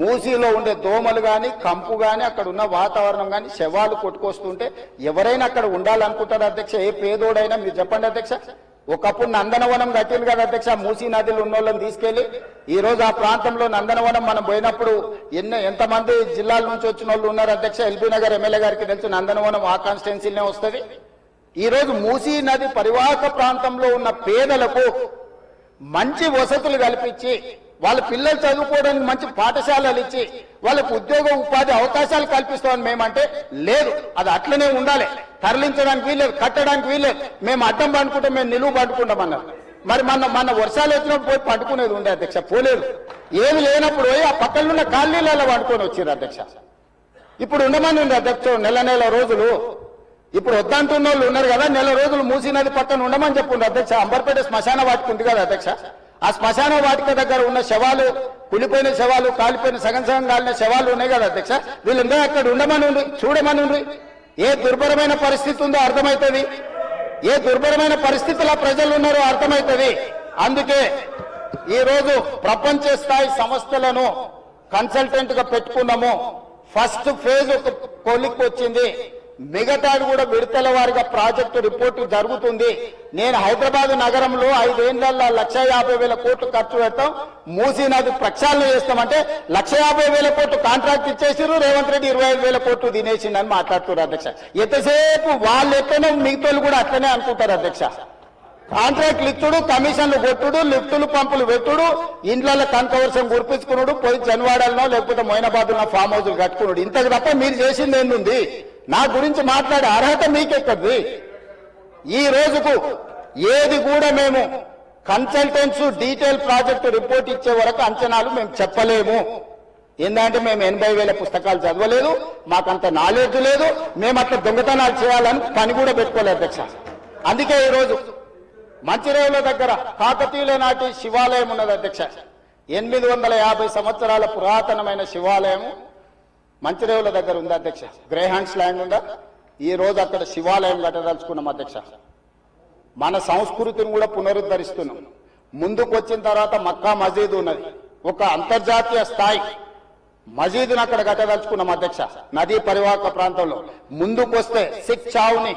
మూసీలో ఉండే దోమలు కానీ కంపు కానీ అక్కడ ఉన్న వాతావరణం కానీ శవాలు కొట్టుకొస్తుంటే ఎవరైనా అక్కడ ఉండాలనుకుంటారు అధ్యక్ష? ఏ పేదోడైనా మీరు చెప్పండి అధ్యక్ష. ఒకప్పుడు నందనవనం కట్టింది కదా అధ్యక్ష మూసీ నదిలో ఉన్న వాళ్ళని తీసుకెళ్ళి ఈ రోజు ఆ ప్రాంతంలో నందనవనం మనం పోయినప్పుడు ఎన్నో ఎంతమంది జిల్లాల నుంచి వచ్చిన వాళ్ళు ఉన్నారు అధ్యక్ష? ఎల్బీ నగర్ ఎమ్మెల్యే గారికి తెలుసు నందనవనం ఆ కాన్స్టిట్యున్సీనే వస్తుంది. ఈ రోజు మూసీ నది పరివాహక ప్రాంతంలో ఉన్న పేదలకు మంచి వసతులు కల్పించి వాళ్ళ పిల్లలు చదువుకోవడానికి మంచి పాఠశాలలు ఇచ్చి వాళ్ళకు ఉద్యోగ ఉపాధి అవకాశాలు కల్పిస్తామని మేమంటే లేదు. అది అట్లనే ఉండాలి. తరలించడానికి వీల్లేదు కట్టడానికి వీల్లేదు. మేము అడ్డం పండుకుంటాం మేము నిలువు పండుకుంటాం అన్నారు. మరి మన మన వర్షాలు వచ్చినప్పుడు పోయి పండుకునేది ఉండే అధ్యక్ష పోలేదు. ఏమి లేనప్పుడు పోయి ఆ పక్కన ఉన్న కాలనీలలో పండుకొని వచ్చారు అధ్యక్ష. ఇప్పుడు ఉండమని ఉంది అధ్యక్ష నెల నెల రోజులు. ఇప్పుడు వద్దంటున్న వాళ్ళు ఉన్నారు కదా నెల రోజులు మూసీ నది పక్కన ఉండమని చెప్పుండ్రు అధ్యక్ష. అంబర్పేట శ్మశాన వాటికి ఉంది కదా అధ్యక్ష. ఆ శ్మశాన వాటిక దగ్గర ఉన్న శవాలు కులిపోయిన శవాలు కాలిపోయిన సగం సగం కాలిన శవాలు ఉన్నాయి కదా అధ్యక్ష? వీళ్ళందరూ అక్కడ ఉండమని చూడమని ఏ దుర్భరమైన పరిస్థితి ఉందో అర్థమవుతుంది ఏ దుర్భరమైన పరిస్థితుల్లో ప్రజలు ఉన్నారో అర్థమవుతుంది అందుకే ఈరోజు ప్రపంచ స్థాయి సంస్థలను కన్సల్టెంట్గా పెట్టుకున్నాము. ఫస్ట్ ఫేజ్ ఒక కొలిక్ వచ్చింది. మిగతాది కూడా విడతల వారిగా ప్రాజెక్టు రిపోర్టు జరుగుతుంది. నేను హైదరాబాద్ నగరంలో ఐదేళ్ళ లక్ష యాభై వేల కోట్లు ఖర్చు పెడతాం. మూసీ నది ప్రక్షాళన చేస్తామంటే లక్ష యాభై వేల కోట్లు కాంట్రాక్ట్ ఇచ్చేసారు రేవంత్ రెడ్డి ఇరవై ఐదు వేల కోట్లు తినేసిండని మాట్లాడుతున్నారు అధ్యక్ష. ఎంతసేపు వాళ్ళు ఎట్లనో మిగతా కూడా అట్లనే అనుకుంటారు అధ్యక్ష. కాంట్రాక్ట్లు ఇచ్చుడు కమిషన్లు కొట్టుడు లిఫ్టులు పంపులు పెట్టుడు ఇండ్లలో కనకవర్షం కురిపించుకున్నాడు పోయి జన్వాడలనో లేకపోతే మొయినాబాద్లో ఫామ్ హౌస్లు కట్టుకున్నాడు ఇంతకు తప్ప మీరు చేసింది ఏంది నా గురించి మాట్లాడే అర్హత మీకెక్కడిది? ఈ రోజుకు ఏది కూడా మేము కన్సల్టెన్స్ డీటెయిల్ ప్రాజెక్టు రిపోర్ట్ ఇచ్చే వరకు అంచనాలు మేము చెప్పలేము. ఏంటంటే మేము ఎనభై వేల పుస్తకాలు చదవలేదు మాకంత నాలెడ్జ్ లేదు మేము అట్లా దొంగతనాలు చేయాలని పని కూడా పెట్టుకోలేదు అధ్యక్ష. అందుకే ఈరోజు మంచిరేవుల దగ్గర కాకతీయుల నాటి శివాలయం ఉన్నది అధ్యక్ష. ఎనిమిది వందల యాభై సంవత్సరాల పురాతనమైన శివాలయం మంచిరేవుల దగ్గర ఉంది అధ్యక్ష. గ్రేహాండ్స్ ల్యాండ్ ఉందా? ఈ రోజు అక్కడ శివాలయం కట్టదలుచుకున్నాం అధ్యక్ష. మన సంస్కృతిని కూడా పునరుద్ధరిస్తున్నాం. ముందుకు వచ్చిన తర్వాత మక్కా మజీద్ ఉన్నది. ఒక అంతర్జాతీయ స్థాయి. మసీదును అక్కడ కట్టదలుచుకున్నాం అధ్యక్ష. నదీ పరివాహక ప్రాంతంలో. ముందుకు వస్తే సిక్ చావుని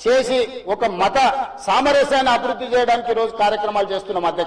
చేసి ఒక మత సామరస్యాన్ని అభివృద్ధి చేయడానికి ఈరోజు రోజు కార్యక్రమాలు చేస్తున్నాం అధ్యక్ష